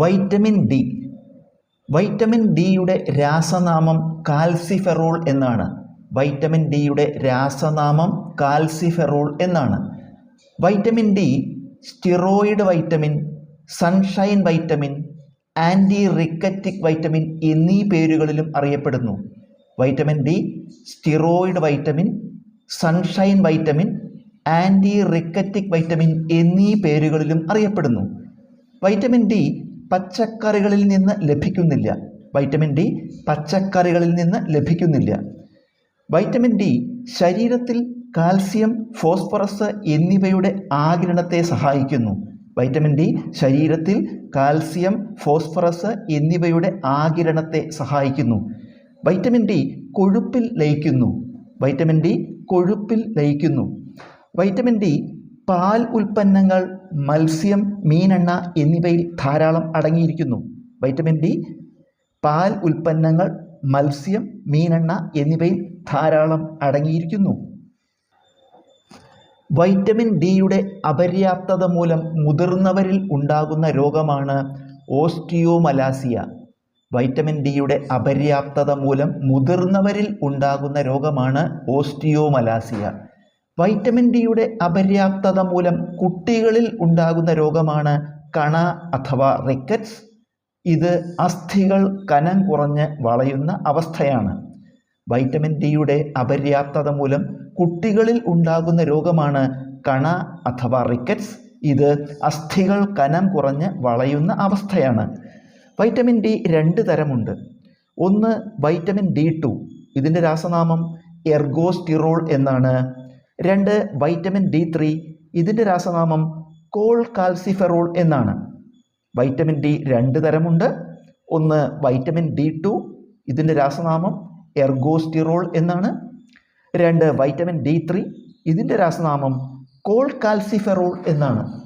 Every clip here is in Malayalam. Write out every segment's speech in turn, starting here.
Vitamin D. വൈറ്റമിൻ ഡിയുടെ രാസനാമം കാൽസിഫെറോൾ എന്നാണ്. വൈറ്റമിൻ ഡിയുടെ രാസനാമം കാൽസിഫെറോൾ എന്നാണ്. Vitamin D steroid vitamin sunshine vitamin anti rachitic vitamin എന്നീ പേരുകളിലും അറിയപ്പെടുന്നു. Vitamin D steroid vitamin sunshine vitamin anti rachitic vitamin എന്നീ പേരുകളിലും അറിയപ്പെടുന്നു. വൈറ്റമിൻ ഡി പച്ചക്കറികളിൽ നിന്ന് ലഭിക്കുന്നില്ല. വൈറ്റമിൻ ഡി പച്ചക്കറികളിൽ നിന്ന് ലഭിക്കുന്നില്ല. വൈറ്റമിൻ ഡി ശരീരത്തിൽ കാൽസ്യം ഫോസ്ഫറസ് എന്നിവയുടെ ആകിരണത്തെ സഹായിക്കുന്നു. വൈറ്റമിൻ ഡി ശരീരത്തിൽ കാൽസ്യം ഫോസ്ഫറസ് എന്നിവയുടെ ആകിരണത്തെ സഹായിക്കുന്നു. വൈറ്റമിൻ ഡി കൊഴുപ്പിൽ ലയിക്കുന്നു. വൈറ്റമിൻ ഡി കൊഴുപ്പിൽ ലയിക്കുന്നു. വൈറ്റമിൻ ഡി പാൽ ഉൽപ്പന്നങ്ങൾ മത്സ്യം മീനെണ്ണ എന്നിവയിൽ ധാരാളം അടങ്ങിയിരിക്കുന്നു. വൈറ്റമിൻ ഡി പാൽ ഉൽപ്പന്നങ്ങൾ മത്സ്യം മീനെണ്ണ എന്നിവയിൽ ധാരാളം അടങ്ങിയിരിക്കുന്നു. വൈറ്റമിൻ ഡിയുടെ അപര്യാപ്തത മൂലം മുതിർന്നവരിൽ ഉണ്ടാകുന്ന രോഗമാണ് ഓസ്റ്റിയോമലാസിയ. വൈറ്റമിൻ ഡിയുടെ അപര്യാപ്തത മൂലം മുതിർന്നവരിൽ ഉണ്ടാകുന്ന രോഗമാണ് ഓസ്റ്റിയോമലാസിയ. വൈറ്റമിൻ ഡിയുടെ അപര്യാപ്തത മൂലം കുട്ടികളിൽ ഉണ്ടാകുന്ന രോഗമാണ് കണ അഥവാ റിക്കറ്റ്സ്. ഇത് അസ്ഥികൾ കനം കുറഞ്ഞ് വളയുന്ന അവസ്ഥയാണ്. വൈറ്റമിൻ ഡിയുടെ അപര്യാപ്തത മൂലം കുട്ടികളിൽ ഉണ്ടാകുന്ന രോഗമാണ് കണ അഥവാ റിക്കറ്റ്സ്. ഇത് അസ്ഥികൾ കനം കുറഞ്ഞ് വളയുന്ന അവസ്ഥയാണ്. വൈറ്റമിൻ ഡി രണ്ട് തരമുണ്ട്. ഒന്ന് വൈറ്റമിൻ ഡി ടു. ഇതിന്റെ രാസനാമം എർഗോസ്റ്റിറോൾ എന്നാണ്. രണ്ട് വൈറ്റമിൻ ഡി ത്രീ ഇതിന്റെ രാസനാമം കോൾ കാൽസിഫെറോൾ എന്നാണ്. വൈറ്റമിൻ ഡി രണ്ട് തരമുണ്ട്. ഒന്ന് വൈറ്റമിൻ ഡി ടു ഇതിന്റെ രാസനാമം എർഗോസ്റ്റിറോൾ എന്നാണ്. രണ്ട് വൈറ്റമിൻ ഡി ത്രീ ഇതിന്റെ രാസനാമം കോൾ കാൽസിഫെറോൾ എന്നാണ്.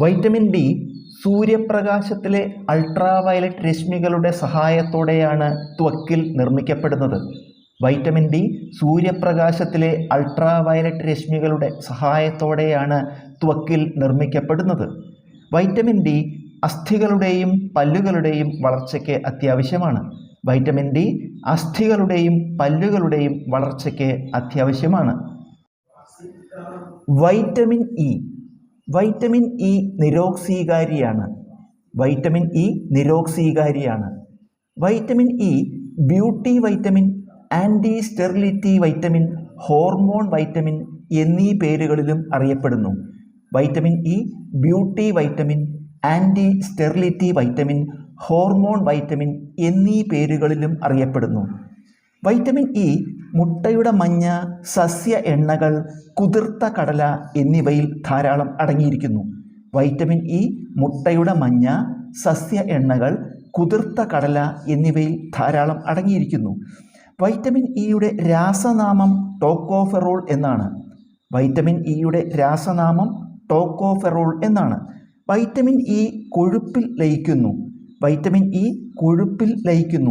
വൈറ്റമിൻ ഡി സൂര്യപ്രകാശത്തിലെ അൾട്രാവയലറ്റ് രശ്മികളുടെ സഹായത്തോടെയാണ് ത്വക്കിൽ നിർമ്മിക്കപ്പെടുന്നത്. വൈറ്റമിൻ ഡി സൂര്യപ്രകാശത്തിലെ അൾട്രാവയലറ്റ് രശ്മികളുടെ സഹായത്തോടെയാണ് ത്വക്കിൽ നിർമ്മിക്കപ്പെടുന്നത്. വൈറ്റമിൻ ഡി അസ്ഥികളുടെയും പല്ലുകളുടെയും വളർച്ചയ്ക്ക് അത്യാവശ്യമാണ്. വൈറ്റമിൻ ഡി അസ്ഥികളുടെയും പല്ലുകളുടെയും വളർച്ചയ്ക്ക് അത്യാവശ്യമാണ്. Vitamin E. വൈറ്റമിൻ ഇ നിരോക്സീകാരിയാണ്. Vitamin E നിരോക്സീകാരിയാണ്. Vitamin E beauty vitamin anti sterility vitamin hormone vitamin എന്നീ പേരുകളിലും അറിയപ്പെടുന്നു. Vitamin E beauty vitamin anti sterility vitamin hormone vitamin എന്നീ പേരുകളിലും അറിയപ്പെടുന്നു. വൈറ്റമിൻ ഇ മുട്ടയുടെ മഞ്ഞ സസ്യ എണ്ണകൾ കുതിർത്ത കടല എന്നിവയിൽ ധാരാളം അടങ്ങിയിരിക്കുന്നു. വൈറ്റമിൻ ഇ മുട്ടയുടെ മഞ്ഞ സസ്യ എണ്ണകൾ കുതിർത്ത കടല എന്നിവയിൽ ധാരാളം അടങ്ങിയിരിക്കുന്നു. വൈറ്റമിൻ ഇയുടെ രാസനാമം ടോക്കോഫെറോൾ എന്നാണ്. വൈറ്റമിൻ ഇയുടെ രാസനാമം ടോക്കോഫെറോൾ എന്നാണ്. വൈറ്റമിൻ ഇ കൊഴുപ്പിൽ ലയിക്കുന്നു. വൈറ്റമിൻ ഇ കൊഴുപ്പിൽ ലയിക്കുന്നു.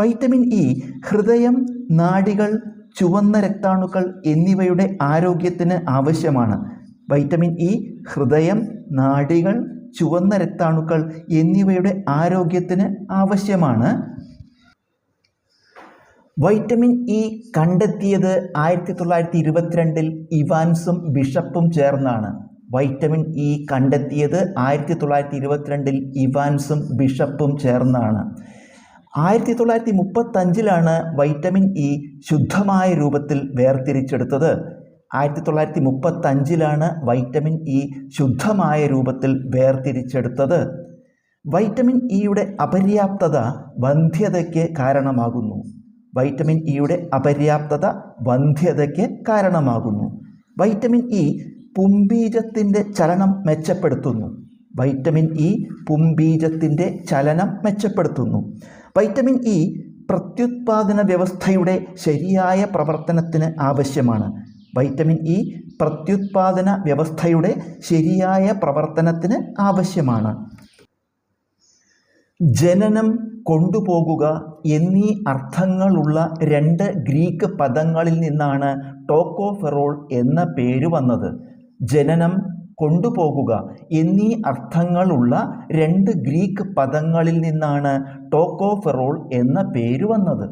വൈറ്റമിൻ ഇ ഹൃദയം നാഡികൾ ചുവന്ന രക്താണുക്കൾ എന്നിവയുടെ ആരോഗ്യത്തിന് ആവശ്യമാണ്. വൈറ്റമിൻ ഇ ഹൃദയം നാഡികൾ ചുവന്ന രക്താണുക്കൾ എന്നിവയുടെ ആരോഗ്യത്തിന് ആവശ്യമാണ്. വൈറ്റമിൻ ഇ കണ്ടെത്തിയത് ആയിരത്തി തൊള്ളായിരത്തി ഇരുപത്തിരണ്ടിൽ ഇവാൻസും ബിഷപ്പും ചേർന്നാണ്. വൈറ്റമിൻ ഇ കണ്ടെത്തിയത് ആയിരത്തി തൊള്ളായിരത്തി ഇരുപത്തിരണ്ടിൽ ഇവാൻസും ബിഷപ്പും ചേർന്നാണ്. ആയിരത്തി തൊള്ളായിരത്തി മുപ്പത്തഞ്ചിലാണ് വൈറ്റമിൻ ഇ ശുദ്ധമായ രൂപത്തിൽ വേർതിരിച്ചെടുത്തത്. ആയിരത്തി തൊള്ളായിരത്തി മുപ്പത്തഞ്ചിലാണ് വൈറ്റമിൻ ഇ ശുദ്ധമായ രൂപത്തിൽ വേർതിരിച്ചെടുത്തത്. വൈറ്റമിൻ ഇയുടെ അപര്യാപ്തത വന്ധ്യതയ്ക്ക് കാരണമാകുന്നു. വൈറ്റമിൻ ഇയുടെ അപര്യാപ്തത വന്ധ്യതയ്ക്ക് കാരണമാകുന്നു. വൈറ്റമിൻ ഇ പുംബീജത്തിന്റെ ചലനം മെച്ചപ്പെടുത്തുന്നു. വൈറ്റമിൻ ഇ പുംബീജത്തിന്റെ ചലനം മെച്ചപ്പെടുത്തുന്നു. വൈറ്റമിൻ ഇ പ്രത്യുത്പാദന വ്യവസ്ഥയുടെ ശരിയായ പ്രവർത്തനത്തിന് ആവശ്യമാണ്. വൈറ്റമിൻ ഇ പ്രത്യുത്പാദന വ്യവസ്ഥയുടെ ശരിയായ പ്രവർത്തനത്തിന് ആവശ്യമാണ്. ജനനം കൊണ്ടുപോകുക എന്നീ അർത്ഥങ്ങളുള്ള രണ്ട് ഗ്രീക്ക് പദങ്ങളിൽ നിന്നാണ് ടോക്കോഫെറോൾ എന്ന പേര് വന്നത്. ജനനം കൊണ്ടുപോകുക എന്നീ അർത്ഥങ്ങളുള്ള രണ്ട് ഗ്രീക്ക് പദങ്ങളിൽ നിന്നാണ് ടോക്കോഫെറോൾ എന്ന പേര് വന്നത്.